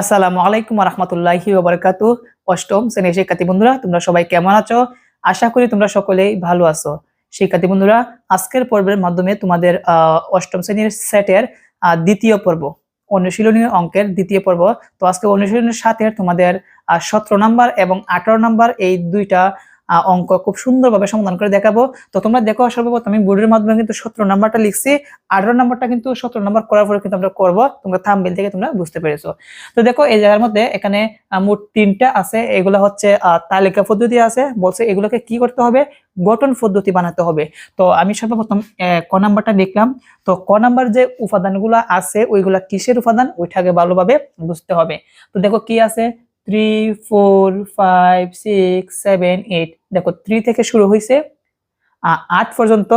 আসসালামু আলাইকুম রহমতুল্লাহি ওবরাকাত অষ্টম শ্রেণির শিক্ষার্থী বন্ধুরা, তোমরা সবাই কেমন আছো? আশা করি তোমরা সকলেই ভালো আছো। শিক্ষার্থী বন্ধুরা, আজকের পর্বের মাধ্যমে তোমাদের অষ্টম শ্রেণির সেটের দ্বিতীয় পর্ব, অনুশীলনীয় অঙ্কের দ্বিতীয় পর্ব। তো আজকে অনুশীলনের সাথে তোমাদের সতেরো নাম্বার এবং আঠারো নাম্বার এই দুইটা অঙ্ক খুব সুন্দরভাবে সমাধান করে দেখাবো। তো তোমরা দেখো, সর্বপ্রথম আমি বোর্ডের মাধ্যমে কিন্তু সতেরো নাম্বারটা লিখছি। আঠারো নাম্বারটা কিন্তু সতেরো নাম্বার করার পরে কিন্তু আমরা করব। তোমরা থাম্বেল থেকে তোমরা বুঝতে পেরেছ। তো দেখো, এই জায়গার মধ্যে এখানে মোট তিনটা আছে। এগুলো হচ্ছে তালিকা পদ্ধতি আছে। বলছে এগুলোকে কি করতে হবে? গঠন পদ্ধতি বানাতে হবে। তো আমি সর্বপ্রথম ক নাম্বারটা লিখলাম। তো ক নাম্বার যে উপাদানগুলো আছে, ওইগুলা কিসের উপাদান? ওইটাকে ভালোভাবে বুঝতে হবে। তো দেখো কি আছে? Three four five six seven eight দেখো থ্রি থেকে শুরু হয়েছে আট পর্যন্ত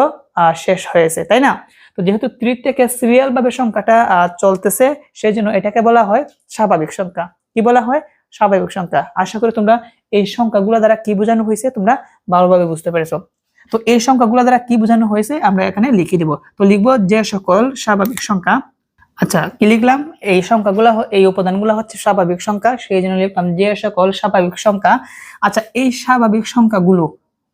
শেষ হয়েছে, তাই না? তো যেহেতু থ্রি থেকে সিরিয়াল ভাবে সংখ্যাটা চলতেছে সেই জন্য এটাকে বলা হয় স্বাভাবিক সংখ্যা। কি বলা হয়? স্বাভাবিক সংখ্যা। আশা করি তোমরা এই সংখ্যাগুলো দ্বারা কি বোঝানো হয়েছে, তোমরা ভালোভাবে বুঝতে পেরেছ। তো এই সংখ্যাগুলো দ্বারা কি বোঝানো হয়েছে, আমরা এখানে লিখে দিব। তো লিখব যে সকল স্বাভাবিক সংখ্যা আচ্ছা কি লিখলাম এই সংখ্যাগুলো এই উপাদানগুলো হচ্ছে স্বাভাবিক সংখ্যা, সেই জন্য লিখলাম যে সকল স্বাভাবিক সংখ্যা। আচ্ছা এই স্বাভাবিক সংখ্যাগুলো,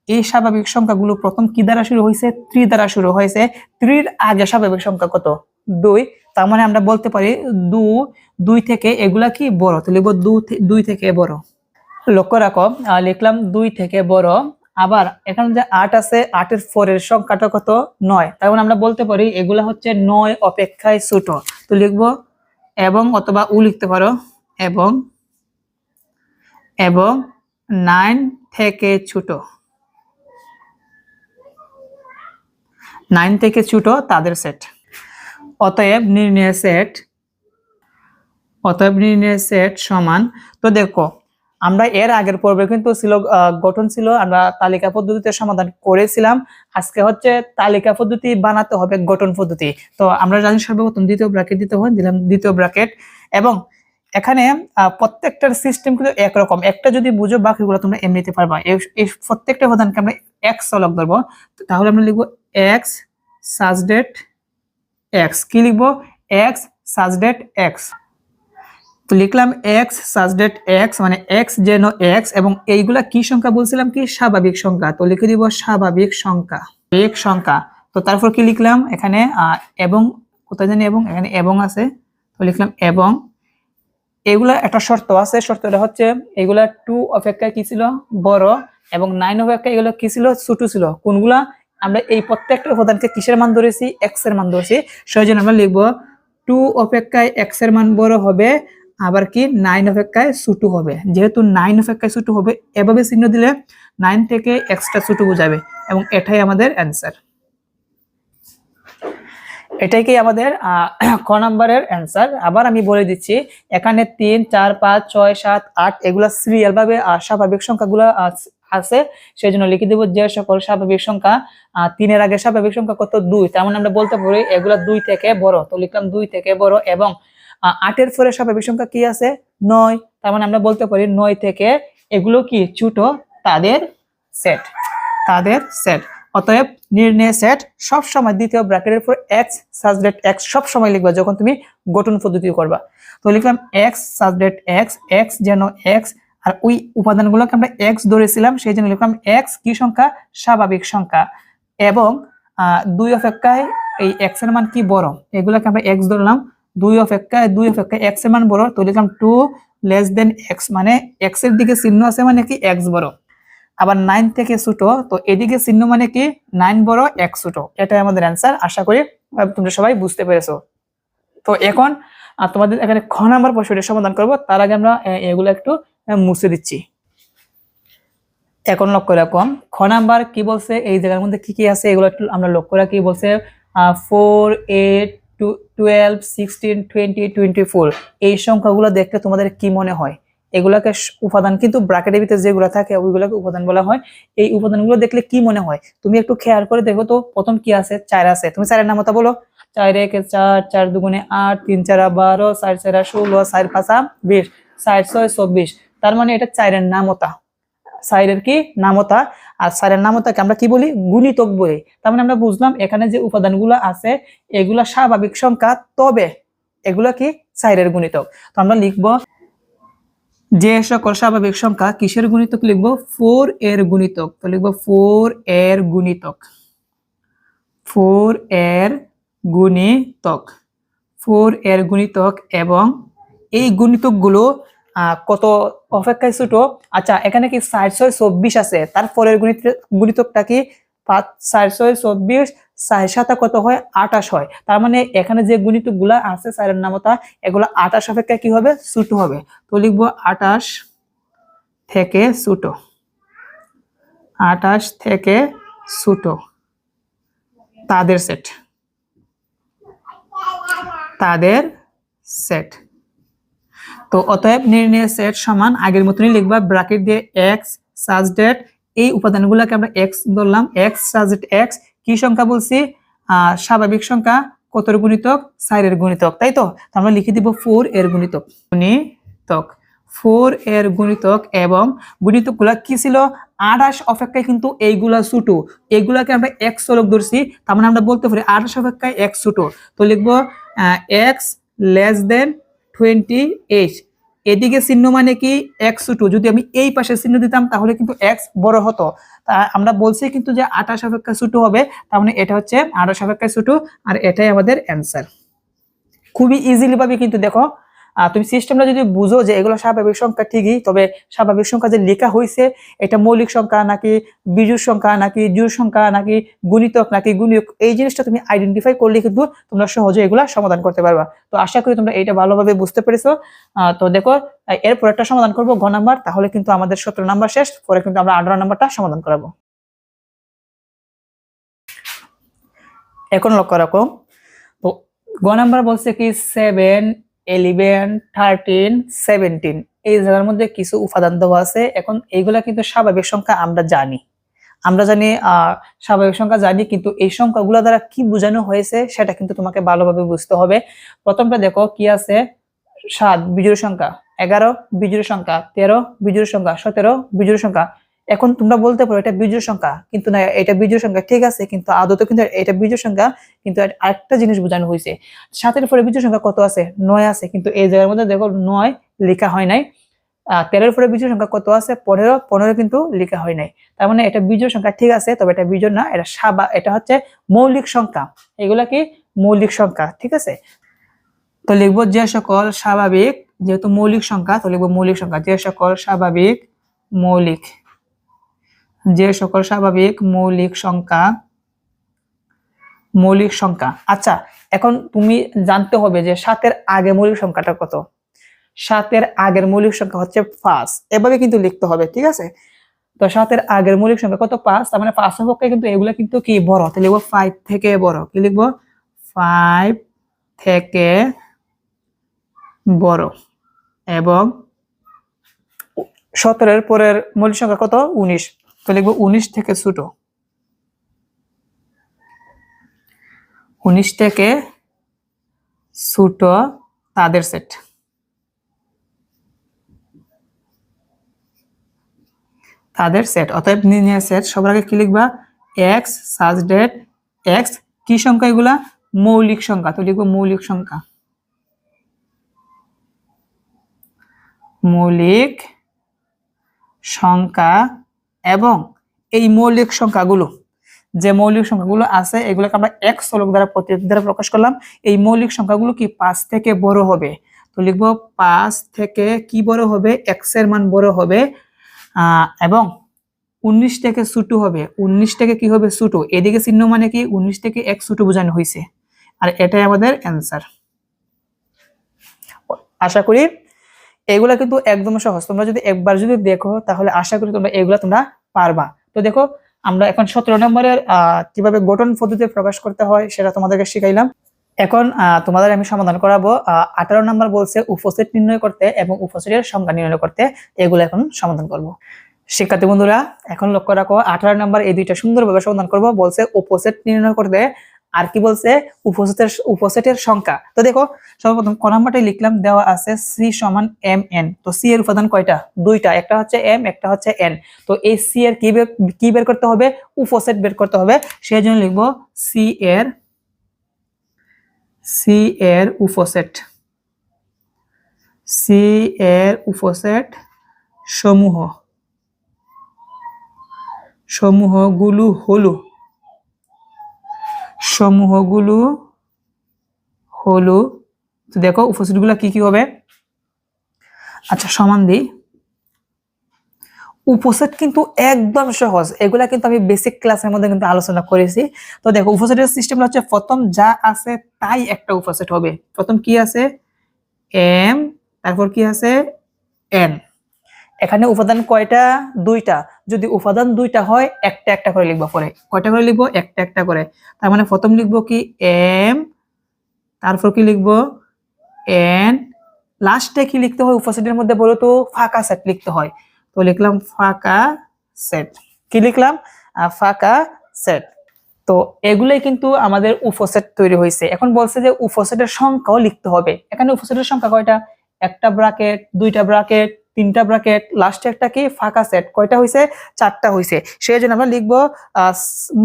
এই স্বাভাবিক সংখ্যাগুলো প্রথম কি দ্বারা শুরু হয়েছে? ত্রি দ্বারা শুরু হয়েছে। ত্রির আগে স্বাভাবিক সংখ্যা কত? দুই। তার মানে আমরা বলতে পারি দু, দুই থেকে এগুলা কি বড়? তো লিখব দুই থেকে বড়। লক্ষ্য রাখো লিখলাম দুই থেকে বড়। আবার এখানে যে আট আছে, আটের ফোরের সংখ্যাটা কত? নয়। তার মানে আমরা বলতে পারি এগুলা হচ্ছে নয় অপেক্ষায় ছোট। তো লিখব এবং অথবা উ লিখতে পারো। এবং এবং নাইন থেকে ছোট। নাইন থেকে ছোট তাদের সেট অতএব নির্ণয় সেট অতএব নির্ণয় সেট সমান, তো দেখো আমরা এর আগের পর্বে কিন্তু ছিল গঠন ছিল, আমরা তালিকা পদ্ধতিতে সমাধান করেছিলাম। আজকে হচ্ছে তালিকা পদ্ধতি বানাতে হবে, গঠন পদ্ধতি। তো আমরা জানি সর্বপ্রথম দ্বিতীয় ব্র্যাকেট দিতে হয় দিলাম দ্বিতীয় ব্র্যাকেট এবং এখানে প্রত্যেকটার সিস্টেম কিন্তু একরকম। একটা যদি বুঝো, বাকিগুলো তোমরা এমনিতে পারবা। এই- প্রত্যেকটা উপাদানকে আমরা এক্স চলক ধরবো। তাহলে আমরা লিখব এক্স সাজডেট এক্স কি লিখব? এক্স সাজডেট এক্স তো লিখলাম এক্স সাজডেট এক্স মানে এক্স যেন এক্স এবং এইগুলা কি সংখ্যা বলছিলাম কি? স্বাভাবিক সংখ্যা। তো লিখে দিব স্বাভাবিক সংখ্যা। এক সংখ্যা। তো তারপর কি লিখলাম এখানে? এবং, কোথায় জানি এবং? এখানে এবং আছে। তো লিখলাম এবং। এগুলা একটা শর্ত আছে। শর্তটা হচ্ছে এগুলা টু অপেক্ষায় কি ছিল? বড়। এবং নাইন অপেক্ষায় এগুলো কি ছিল? ছোট ছিল। কোনগুলা? আমরা এই প্রত্যেকটা উপাদানকে কিসের মান ধরেছি? এক্সের মান ধরেছি। সেই জন্য আমরা লিখব টু অপেক্ষায় এক্সের মান বড় হবে। আবার কি নাইন অপেক্ষায় ছোট হবে। যেহেতু নাইন অপেক্ষায় ছোট হবে, এভাবে চিহ্ন দিলে নাইন থেকে এক্সট্রা ছোট বোঝাবে এবং এটাই আমাদের অ্যান্সার এটাই কি আমাদের ক নাম্বারের অ্যান্সার আবার আমি বলে দিচ্ছি, এখানে তিন, চার, পাঁচ, ছয়, সাত, আট, এগুলা সিরিয়াল ভাবে স্বাভাবিক সংখ্যাগুলো আছে। সেই জন্য লিখে দেবো যে সকল স্বাভাবিক সংখ্যা তিনের আগে স্বাভাবিক সংখ্যা কত? দুই। তার মানে আমরা বলতে পারি এগুলা দুই থেকে বড়। তো লিখলাম দুই থেকে বড় এবং আটের পরে স্বাভাবিক সংখ্যা কি আছে? নয়। তার মানে আমরা বলতে পারি নয় থেকে এগুলো কি? ছোট। তাদের সেট। তাদের সেট। অতএব নির্ণয় সেট সব সময় দ্বিতীয় ব্র্যাকেটের পর এক্স সাবজেক্ট এক্স সব সময় লিখবা যখন তুমি গঠন পদ্ধতি করবা। তো লিখলাম এক্স সাবজেক্ট এক্স এক্স যেন এক্স আর ওই উপাদানগুলোকে আমরা এক্স ধরেছিলাম, সেই জন্য লিখলাম এক্স কি সংখ্যা? স্বাভাবিক সংখ্যা। এবং দুই অপেক্ষায় এই এক্সের মান কি বড়? এগুলোকে আমরা এক্স ধরলাম। দুই অপেক্ষায় দুই অপেক্ষায় এক্সের মান বড় তো লিখলাম টু লেস দেন এক্স মানে এক্সের দিকে চিহ্ন আছে মানে কি এক্স বড়। আবার নাইন থেকে ছোট, তো এদিকে চিহ্ন মানে কি নাইন বড়, এক ছোট। এটাই আমাদের অ্যান্সার আশা করি তোমরা সবাই বুঝতে পেরেছ। তো এখন তোমাদের এখানে খ নাম্বার প্রশ্নটি সমাধান করব, তার আগে আমরা এগুলো একটু মুছে দিচ্ছি। এখন লক্ষ্য রাখুন খ নাম্বার কি বলছে, এই জায়গার মধ্যে কি কি আছে, এগুলো একটু আমরা লক্ষ্য রাখি, বলছে four eight twelve sixteen twenty twenty four এই সংখ্যাগুলো দেখলে তোমাদের কি মনে হয়? এগুলাকে উপাদান কিন্তু ব্র্যাকেটের ভিতরে যেগুলো থাকে, ওইগুলোকে উপাদান বলা হয়। এই উপাদানগুলো দেখলে কি মনে হয়? তুমি একটু খেয়াল করে দেখো তো, প্রথম কি আছে? চার আছে। তুমি চারের নামতা বলো। চার একে চার চার দুগুণে আট, তিন চারা বারো, চার চারা ষোলো, চার পাঁচা বিশ, চার ছয়, চব্বিশ। তার মানে এটা চারের নামতা। সাইরের কি নামতা? আর সাইরের নামতাকে আমরা কি বলি? গুণিতক বলি। তার মানে আমরা বুঝলাম এখানে যে উপাদানগুলো আছে, এগুলা স্বাভাবিক সংখ্যা, তবে এগুলা কি? সাইরের গুণিতক। তো আমরা লিখব যে সকল স্বাভাবিক সংখ্যা কিসের গুণিতক লিখব? ফোর এর গুণিতক। তো লিখব ফোর এর গুণিতক। ফোর এর গুণিতক। ফোর এর গুণিতক এবং এই গুণিতকগুলো কত অপেক্ষায় ছোট? আচ্ছা এখানে কি ষাট ছয় চব্বিশ আছে? তারপরের গণিত গুণিতকটা কি? পাঁচ ষাট ছয় চব্বিশ ষাট সাতা কত হয়? আটাশ হয়। তার মানে এখানে যে গুণিতকগুলা আছে, চারের নামতা, এগুলো আটাশ অপেক্ষা কি হবে? ছোট হবে। তো লিখব আটাশ থেকে ছোট। আটাশ থেকে ছোট। তাদের সেট। তাদের সেট। তো অতএব নির্ণয় সেট সমান আগের মতনই লিখবা ব্র্যাকেট দিয়ে এক্স সাজডেট এই উপাদানগুলোকে আমরা এক্স ধরলাম এক্স সাজডেট এক্স কি সংখ্যা বলছি? স্বাভাবিক সংখ্যা কতর গুণিতক? সাইরের গুণিতক, তাই তো? আমরা লিখে দিব ফোর এর গুণিতক। গুণিতক। ফোর এর গুণিতক এবং গুণিতকগুলা কি ছিল? আঠাশ অপেক্ষায় কিন্তু এইগুলা ছোটো। এইগুলাকে আমরা এক্স চলক ধরছি, তার মানে আমরা বলতে পারি আঠাশ অপেক্ষায় এক্স ছোটো। তো লিখব x less than twenty eight এদিকে চিহ্ন মানে কি? এক্স টু যদি আমি এই পাশে চিহ্ন দিতাম, তাহলে কিন্তু এক্স বড় হতো। তা আমরা বলছি কিন্তু যে আঠাশ অপেক্ষা ছুটু হবে, তার মানে এটা হচ্ছে আঠাশ অপেক্ষা ছুটু, আর এটাই আমাদের অ্যান্সার খুবই ইজিলি ভাবে কিন্তু দেখো তুমি সিস্টেমটা যদি বুঝো যে এগুলো স্বাভাবিক সংখ্যা ঠিকই, তবে স্বাভাবিক সংখ্যা যে লেখা হয়েছে এটা মৌলিক সংখ্যা নাকি বিজুর সংখ্যা, নাকি জুর সংখ্যা, নাকি গুণিতক নাকি গুণিতক এই জিনিসটা তুমি আইডেন্টিফাই করলে কিন্তু তোমরা সহজে এগুলা সমাধান করতে পারবা। তো আশা করি তোমরা এইটা ভালোভাবে বুঝতে পেরেছ। তো দেখো, এরপর একটা সমাধান করব ঘ নাম্বার, তাহলে কিন্তু আমাদের সতেরো নাম্বার শেষ, পরে কিন্তু আমরা আঠারো নাম্বারটা সমাধান করাবো। এখন লক্ষ্য রাখো, তো গ নাম্বার বলছে কি সেভেন ইলেভেন থার্টিন সেভেন্টিন এই জায়গার মধ্যে কিছু উপাদান দেওয়া আছে। এখন এইগুলা কিন্তু স্বাভাবিক সংখ্যা আমরা জানি। আমরা জানি স্বাভাবিক সংখ্যা জানি, কিন্তু এই সংখ্যাগুলো দ্বারা কি বোঝানো হয়েছে সেটা কিন্তু তোমাকে ভালোভাবে বুঝতে হবে। প্রথমটা দেখো, কি আছে? সাত, বিজোড় সংখ্যা। এগারো, বিজোড় সংখ্যা। তেরো, বিজোড় সংখ্যা। সতেরো, বিজোড় সংখ্যা। এখন তোমরা বলতে পারো এটা বিজোড় সংখ্যা, কিন্তু না, এটা বিজোড় সংখ্যা ঠিক আছে, কিন্তু আদতে কিন্তু এটা বিজোড় সংখ্যা, কিন্তু আরেকটা জিনিস বোঝানো হয়েছে। সাতের পরে বিজোড় সংখ্যা কত আছে? নয় আছে, কিন্তু এই জায়গার মধ্যে দেখো নয় লেখা হয় নাই। তেরোর পরে বিজোড় সংখ্যা কত আছে? পনেরো পনেরো কিন্তু লেখা হয় নাই। তার মানে এটা বিজোড় সংখ্যা ঠিক আছে, তবে এটা বিজোড় না, এটা সাবা, এটা হচ্ছে মৌলিক সংখ্যা। এগুলা কি? মৌলিক সংখ্যা, ঠিক আছে? তো লিখব যে সকল স্বাভাবিক, যেহেতু মৌলিক সংখ্যা, তো লিখব মৌলিক সংখ্যা। যে সকল স্বাভাবিক, মৌলিক। যে সকল স্বাভাবিক মৌলিক সংখ্যা মৌলিক সংখ্যা। আচ্ছা এখন তুমি জানতে হবে যে সাতের আগে মৌলিক সংখ্যাটা কত? সাতের আগের মৌলিক সংখ্যা হচ্ছে পাঁচ। এভাবে কিন্তু লিখতে হবে, ঠিক আছে? তো সাতের আগের মৌলিক সংখ্যা কত? পাঁচ। তার মানে পাঁচের পক্ষে কিন্তু এগুলো কিন্তু কি বড়? তাহলে লিখব ফাইভ থেকে বড়। কি লিখব? ফাইভ থেকে বড়। এবং সতেরোর পরের মৌলিক সংখ্যা কত? উনিশ। তো লিখব উনিশ থেকে ছোট। উনিশ থেকে ছোট তাদের সেট তাদের সেট অতএব নির্ণয় সেট সবার আগে কি লিখবা? এক্স সাজডেট এক্স কি সংখ্যা এগুলা? মৌলিক সংখ্যা, তো লিখব মৌলিক সংখ্যা। মৌলিক সংখ্যা এবং এই মৌলিক সংখ্যাগুলো, যে মৌলিক সংখ্যাগুলো আছে, এগুলোকে আমরা এক চলক দ্বারা প্রতীক দ্বারা প্রকাশ করলাম। এই মৌলিক সংখ্যাগুলো কি পাঁচ থেকে বড় হবে? তো লিখব পাঁচ থেকে কি বড় হবে? এক্সের মান বড় হবে এবং উনিশ থেকে ছোটো হবে। উনিশ থেকে কি হবে? ছোটো। এদিকে চিহ্ন মানে কি? উনিশ থেকে এক ছোটো বোঝানো হয়েছে। আর এটাই আমাদের অ্যান্সার আশা করি এগুলা কিন্তু একদম সহজ। তোমরা যদি একবার যদি দেখো, তাহলে আশা করি তোমরা এগুলা তোমরা পারবা। তো দেখো, আমরা এখন সতেরো নম্বরের কীভাবে গঠন পদ্ধতি প্রকাশ করতে হয় সেটা তোমাদেরকে শিখাইলাম। এখন তোমাদের আমি সমাধান করাবো। আঠারো নম্বর বলছে উপস্থিত নির্ণয় করতে এবং উপস্থিতের সংখ্যা নির্ণয় করতে। এগুলো এখন সমাধান করব। শিক্ষার্থী বন্ধুরা, এখন লক্ষ্য রাখো, আঠারো নম্বর এই দুইটা সুন্দরভাবে সমাধান করব। বলছে উপস্থিত নির্ণয় করতে আর কি বলছে? উপস্থিতের উপস্থিতের সংখ্যা। তো দেখো, সর্বপ্রথম ক নাম্বারটাই লিখলাম, দেওয়া আছে সি সমান এম এন। তো সি এর উপাদান কয়টা? দুইটা। একটা হচ্ছে এম, একটা হচ্ছে এন। তো এই সি এর কি বের কি বের করতে হবে? উপসেট বের করতে হবে। সেই জন্য লিখব সি এর সি এর উপসেট। সি এর উপসেট সমূহ। সমূহগুলো হলো সমূহগুলো হলো, তো দেখো উপসেটগুলো কি কি হবে? আচ্ছা সমান দিই। উপসেট কিন্তু একদম সহজ। এগুলা কিন্তু আমি বেসিক ক্লাসের মধ্যে কিন্তু আলোচনা করেছি। তো দেখো, উপসেটের সিস্টেম হচ্ছে প্রথম যা আছে তাই একটা উপসেট হবে। প্রথম কি আছে? এম তারপর কি আছে? এন এখানে উপাদান কয়টা? দুইটা। যদি উপাদান দুইটা হয়, একটা একটা করে লিখব পরে। কয়টা করে লিখব? একটা একটা করে। তার মানে প্রথম লিখব কি? এম। তারপর কি লিখব? এন। লাস্টে কি লিখতে হয়? উপসেটের মধ্যে বলো তো, ফাঁকা সেট লিখতে হয়। তো লিখলাম ফাঁকা সেট। কি লিখলাম? ফাঁকা সেট। তো এগুলোই কিন্তু আমাদের উপসেট তৈরি হয়েছে। এখন বলছে যে উপসেটের সংখ্যাও লিখতে হবে। এখানে উপসেটের সংখ্যা কয়টা? একটা ব্রাকেট, দুইটা ব্রাকেট তিনটা ব্রাকেট লাস্টে একটা কি? ফাঁকা সেট কয়টা হয়েছে চারটা হয়েছে সেই জন্য আমরা লিখব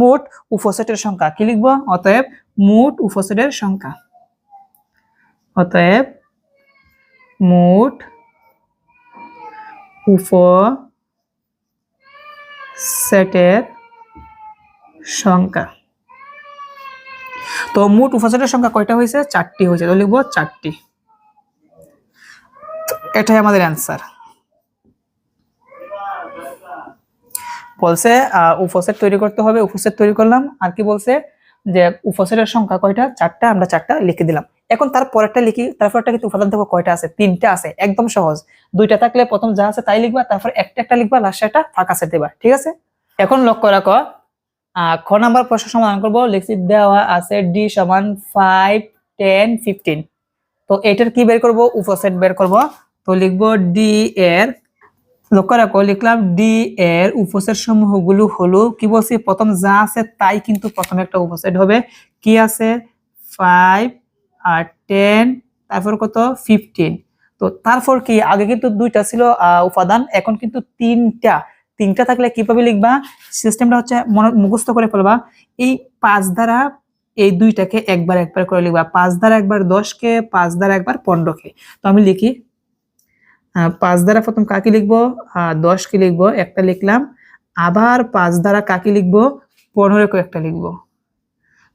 মোট উপসেটের সংখ্যা। কি লিখব? অতএব মোট উপসেটের সংখ্যা। অতএব মোট উপ সেটের সংখ্যা। তো মোট উপসেটের সংখ্যা কয়টা হয়েছে চারটি হয়েছে তো লিখব চারটি। এটাই আমাদের অ্যান্সার বলছে উপসেট তৈরি করতে হবে উপসেট তৈরি করলাম। আর কি বলছে যে উপসেটের সংখ্যা কয়টা? চারটা, আমরা চারটা লিখে দিলাম। এখন তার পরেরটা লিখি তারপরটা কিন্তু উপাদান দেখো কয়টা আছে? তিনটা আছে, একদম সহজ। দুইটা থাকলে প্রথম যা আছে তাই লিখবা, তারপর একটা একটা লিখবা লাস্টে একটা ফাঁকা সেট দেবা, ঠিক আছে? এখন লক্ষ্য রাখো খ নাম্বার প্রশ্ন সমাধান করব, লিখছি দেওয়া আছে ডি সমান ফাইভ টেন ফিফটিন তো এটার কি বের করব? উপসেট বের করব। তো লিখব ডি এর লক্ষ্য রাখো লিখলাম ডি এর উপসেট সমূহগুলো হলো, কি বলছি? প্রথম যা আছে তাই কিন্তু প্রথম একটা উপসেট হবে। কি আছে? ফাইভ আর টেন তারপর কত? ফিফটিন তো তারপর কি? আগে কিন্তু দুইটা ছিল উপাদান, এখন কিন্তু তিনটা। তিনটা থাকলে কীভাবে লিখবা? সিস্টেমটা হচ্ছে মুখস্থ করে ফেলবা। এই পাঁচ দ্বারা এই দুইটাকে একবার একবার করে লিখবা। পাঁচ দ্বারা একবার দশকে, পাঁচ দ্বারা একবার পনেরোকে। তো আমি লিখি পাঁচ দ্বারা প্রথম কাকে লিখব? দশকে লিখব, একটা লিখলাম। আবার পাঁচ দ্বারা কাকে লিখব? পনেরোকে একটা লিখব।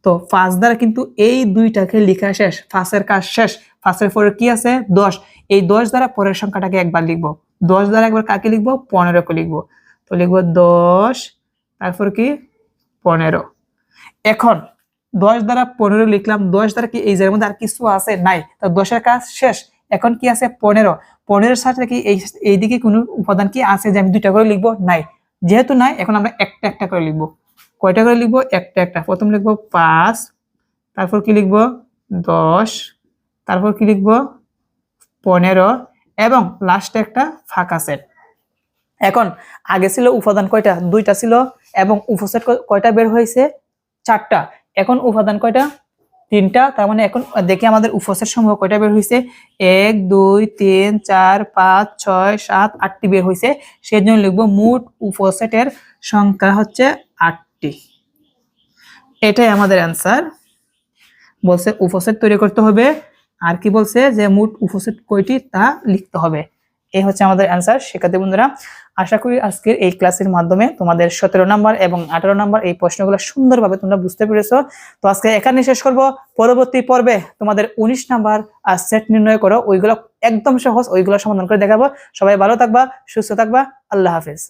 তো পাঁচ দ্বারা কিন্তু এই দুইটাকে লেখা শেষ ফাঁসের কাজ শেষ। ফাঁসের পরে কি আছে? দশ। এই দশ দ্বারা পরের সংখ্যাটাকে একবার লিখব। দশ দ্বারা একবার কাকে লিখব? পনেরোকে লিখব। তো লিখব দশ, তারপর কি? পনেরো। এখন দশ দ্বারা পনেরো লিখলাম, দশ দ্বারা কি এই জায়গার মধ্যে আর কিছু আছে? নাই। তো দশের কাজ শেষ। এখন কি আছে? পনেরো। পনেরোর সাথে কি এই এইদিকে কোনো উপাদান কি আছে যে আমি দুইটা করে লিখব? নাই। যেহেতু নাই, এখন আমরা একটা একটা করে লিখব। কয়টা করে লিখব? একটা একটা। প্রথম লিখব পাঁচ, তারপর কি লিখব? দশ, তারপর কি লিখব? পনেরো এবং লাস্টে একটা ফাঁকা সেট এখন আগে ছিল উপাদান কয়টা? দুইটা ছিল এবং উপসেট কয়টা বের হয়েছে? চারটা। এখন উপাদান কয়টা? তিনটা, তার মানে এখন দেখি আমাদের উপসেট সমূহ কয়টা বের হয়েছে এক, দুই, তিন, চার, পাঁচ, ছয়, সাত, আটটি বের হয়েছে সেই জন্য লিখব মোট উপসেটের সংখ্যা হচ্ছে আটটি। এটাই আমাদের অ্যান্সার বলছে উপসেট তৈরি করতে হবে। আর কি বলছে? যে মোট উপসেট কয়টি তা লিখতে হবে। এই হচ্ছে আমাদের অ্যান্সার শিক্ষার্থী বন্ধুরা, আশা করি আজকের এই ক্লাসের মাধ্যমে তোমাদের সতেরো নাম্বার এবং আঠারো নাম্বার এই প্রশ্নগুলো সুন্দরভাবে তোমরা বুঝতে পেরেছ। তো আজকে এখানে শেষ করব। পরবর্তী পর্বে তোমাদের উনিশ নাম্বার আর সেট নির্ণয় করো। ওইগুলো একদম সহজ, ওইগুলো সমাধান করে দেখাবো। সবাই ভালো থাকবা, সুস্থ থাকবা। আল্লাহ হাফিজ।